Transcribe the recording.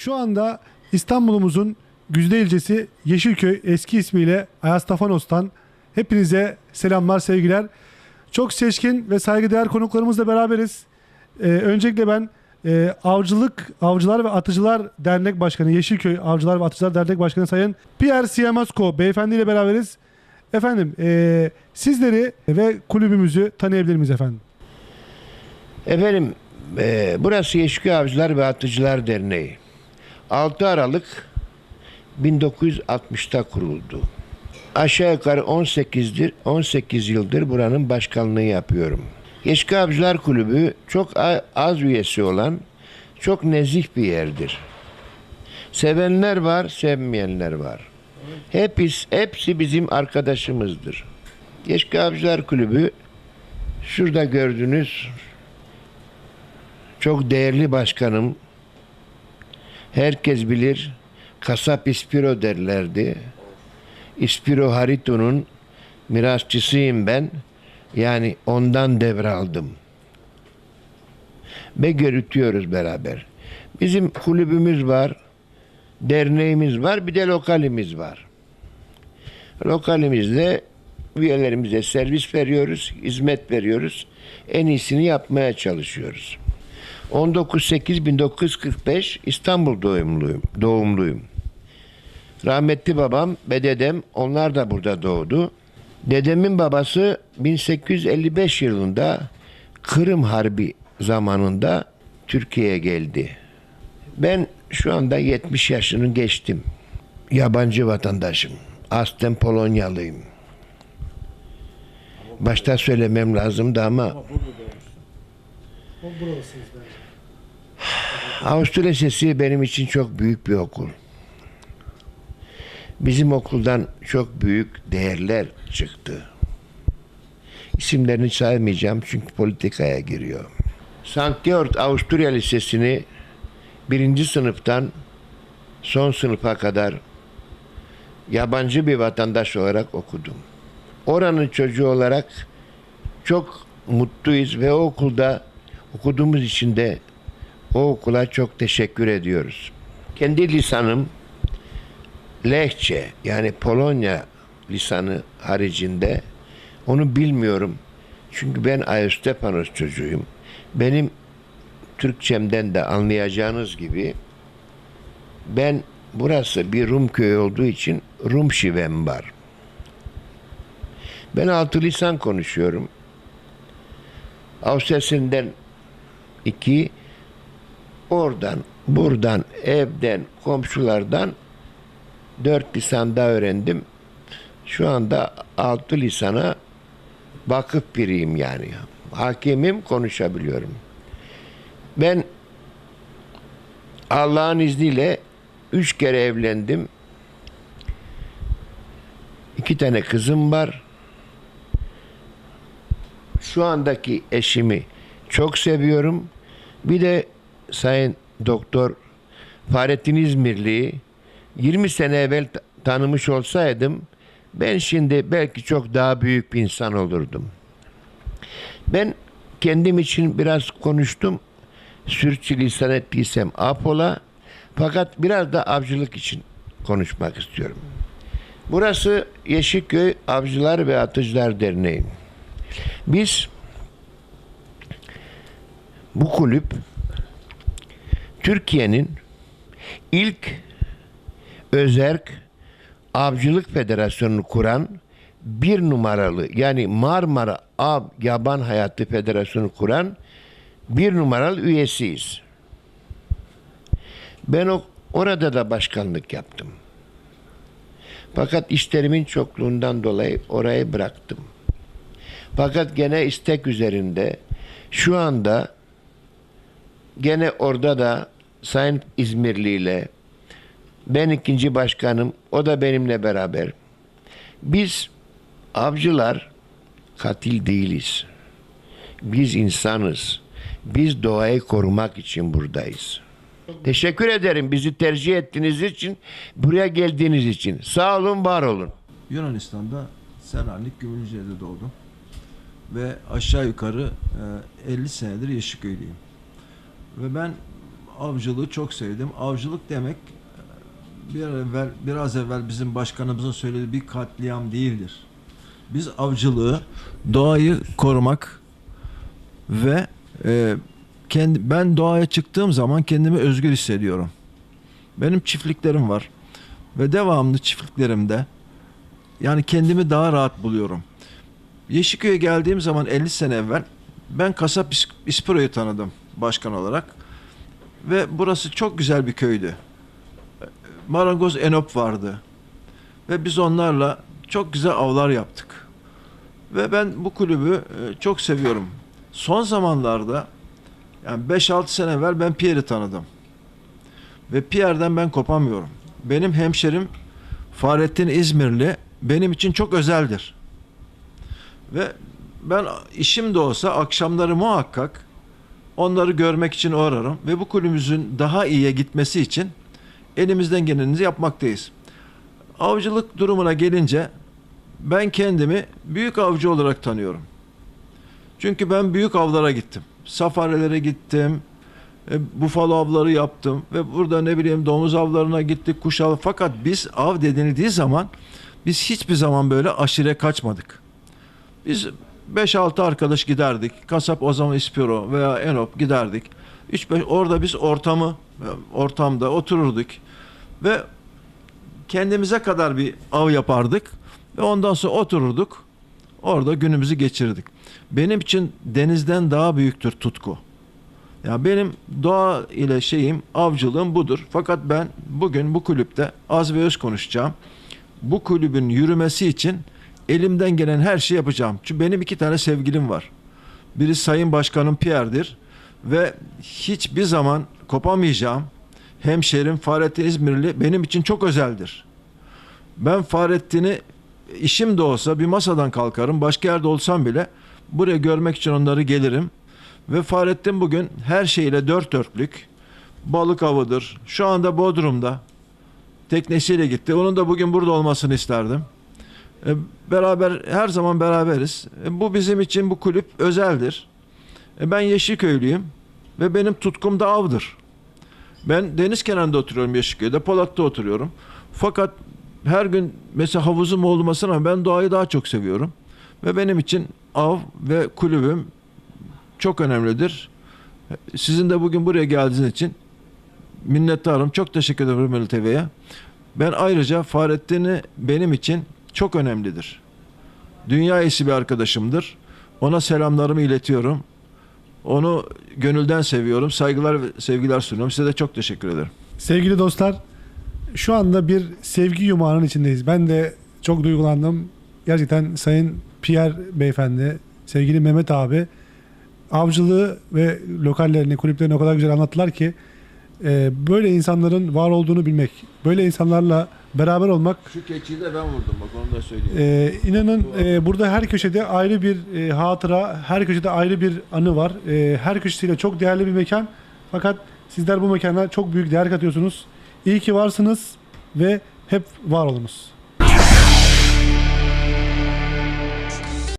Şu anda İstanbul'umuzun güzide ilçesi Yeşilköy eski ismiyle Ayastafanos'tan hepinize selamlar, sevgiler. Çok seçkin ve saygıdeğer konuklarımızla beraberiz. Ee, öncelikle ben e, Avcılık, Avcılar ve Atıcılar Dernek Başkanı, Yeşilköy Avcılar ve Atıcılar Dernek Başkanı Sayın Pierre Siamasko beyefendi ile beraberiz. Efendim, e, sizleri ve kulübümüzü tanıyabilir miyiz efendim? Efendim, e, burası Yeşilköy Avcılar ve Atıcılar Derneği. 6 Aralık 1960'ta kuruldu. Aşağı yukarı 18'dir, 18 yıldır buranın başkanlığı yapıyorum. Yeşilköy Avcılar Kulübü çok az üyesi olan çok nezih bir yerdir. Sevenler var, sevmeyenler var. Hepsi, hepsi bizim arkadaşımızdır. Yeşilköy Avcılar Kulübü şurada gördüğünüz çok değerli başkanım. Herkes bilir. Kasap İspiro derlerdi. İspiro Harito'nun mirasçısıyım ben. Yani ondan devraldım. Ve yürütüyoruz beraber. Bizim kulübümüz var. Derneğimiz var. Bir de lokalimiz var. Lokalimizde üyelerimize servis veriyoruz, hizmet veriyoruz. En iyisini yapmaya çalışıyoruz. 19.8.1945 İstanbul doğumluyum. doğumluyum. Rahmetli babam ve dedem onlar da burada doğdu. Dedemin babası 1855 yılında Kırım Harbi zamanında Türkiye'ye geldi. Ben şu anda 70 yaşını geçtim. Yabancı vatandaşım. Aslen Polonyalıyım. Başta söylemem lazımdı ama Avusturya Lisesi benim için çok büyük bir okul. Bizim okuldan çok büyük değerler çıktı. İsimlerini saymayacağım çünkü politikaya giriyor. Sankt Georg Avusturya Lisesi'ni birinci sınıftan son sınıfa kadar yabancı bir vatandaş olarak okudum. Oranın çocuğu olarak çok mutluyuz ve o okulda okuduğumuz için de o okula çok teşekkür ediyoruz. Kendi lisanım Lehçe yani Polonya lisanı haricinde onu bilmiyorum. Çünkü ben Aystepanos çocuğuyum. Benim Türkçemden de anlayacağınız gibi ben burası bir Rum köyü olduğu için Rum şivem var. Ben altı lisan konuşuyorum. Avusturya'sından iki, oradan, buradan, evden, komşulardan dört lisan daha öğrendim. Şu anda altı lisana vakıf biriyim yani. Hakimim konuşabiliyorum. Ben Allah'ın izniyle üç kere evlendim. İki tane kızım var. Şu andaki eşimi çok seviyorum. Bir de Sayın Doktor Fahrettin İzmirli'yi 20 sene evvel ta- tanımış olsaydım ben şimdi belki çok daha büyük bir insan olurdum. Ben kendim için biraz konuştum. Sürçülisan ettiysem apola. Fakat biraz da avcılık için konuşmak istiyorum. Burası Yeşilköy Avcılar ve Atıcılar Derneği. Biz bu kulüp Türkiye'nin ilk özerk avcılık federasyonunu kuran bir numaralı yani Marmara Av Yaban Hayatı Federasyonu kuran bir numaralı üyesiyiz. Ben o, orada da başkanlık yaptım. Fakat işlerimin çokluğundan dolayı orayı bıraktım. Fakat gene istek üzerinde şu anda gene orada da Sayın İzmirli ile ben ikinci başkanım, o da benimle beraber. Biz avcılar katil değiliz. Biz insanız. Biz doğayı korumak için buradayız. Teşekkür ederim bizi tercih ettiğiniz için, buraya geldiğiniz için. Sağ olun, var olun. Yunanistan'da Selanik Gümülce'de doğdum. Ve aşağı yukarı e, 50 senedir Yeşilköylüyüm. Ve ben avcılığı çok sevdim. Avcılık demek e, bir evvel biraz evvel bizim başkanımızın söylediği bir katliam değildir. Biz avcılığı doğayı korumak ve e, kendi ben doğaya çıktığım zaman kendimi özgür hissediyorum. Benim çiftliklerim var ve devamlı çiftliklerimde yani kendimi daha rahat buluyorum. Yeşilköy'e geldiğim zaman 50 sene evvel ben kasap İs- İspiro'yu tanıdım başkan olarak. Ve burası çok güzel bir köydü. Marangoz Enop vardı. Ve biz onlarla çok güzel avlar yaptık. Ve ben bu kulübü e, çok seviyorum. Son zamanlarda yani 5-6 sene evvel ben Pierre'i tanıdım. Ve Pierre'den ben kopamıyorum. Benim hemşerim Fahrettin İzmirli benim için çok özeldir. Ve ben işim de olsa akşamları muhakkak onları görmek için uğrarım ve bu kulübümüzün daha iyiye gitmesi için elimizden geleni yapmaktayız. Avcılık durumuna gelince ben kendimi büyük avcı olarak tanıyorum. Çünkü ben büyük avlara gittim. Safarilere gittim. E, bufalo avları yaptım ve burada ne bileyim domuz avlarına gittik, kuş avı. Fakat biz av denildiği zaman biz hiçbir zaman böyle aşire kaçmadık. Biz 5-6 arkadaş giderdik. Kasap o zaman İspiro veya Enop giderdik. 3-5 orada biz ortamı ortamda otururduk ve kendimize kadar bir av yapardık ve ondan sonra otururduk. Orada günümüzü geçirirdik. Benim için denizden daha büyüktür tutku. Ya benim doğa ile şeyim avcılığım budur. Fakat ben bugün bu kulüpte az ve öz konuşacağım. Bu kulübün yürümesi için elimden gelen her şeyi yapacağım. Çünkü benim iki tane sevgilim var. Biri Sayın Başkanım Pierre'dir ve hiçbir zaman kopamayacağım. Hemşerim Fahrettin İzmirli benim için çok özeldir. Ben Fahrettin'i işim de olsa bir masadan kalkarım. Başka yerde olsam bile buraya görmek için onları gelirim. Ve Fahrettin bugün her şeyle dört dörtlük. Balık avıdır. Şu anda Bodrum'da teknesiyle gitti. Onun da bugün burada olmasını isterdim. E, beraber her zaman beraberiz. E, bu bizim için bu kulüp özeldir. E, ben Yeşilköylüyüm ve benim tutkum da avdır. Ben deniz kenarında oturuyorum Yeşilköy'de, Polat'ta oturuyorum. Fakat her gün mesela havuzum olmasına ben doğayı daha çok seviyorum. Ve benim için av ve kulübüm çok önemlidir. Sizin de bugün buraya geldiğiniz için minnettarım. Çok teşekkür ederim Rumeli TV'ye. Ben ayrıca Fahrettin'i benim için çok önemlidir. Dünya iyisi bir arkadaşımdır. Ona selamlarımı iletiyorum. Onu gönülden seviyorum. Saygılar ve sevgiler sunuyorum. Size de çok teşekkür ederim. Sevgili dostlar, şu anda bir sevgi yumağının içindeyiz. Ben de çok duygulandım. Gerçekten Sayın Pierre Beyefendi, sevgili Mehmet abi avcılığı ve lokallerini, kulüplerini o kadar güzel anlattılar ki e, böyle insanların var olduğunu bilmek, böyle insanlarla beraber olmak Şu keçiyi de ben vurdum bak onu da söyleyeyim. Ee, inanın e, burada her köşede ayrı bir e, hatıra, her köşede ayrı bir anı var. E, her köşesiyle çok değerli bir mekan. Fakat sizler bu mekana çok büyük değer katıyorsunuz. İyi ki varsınız ve hep var olunuz.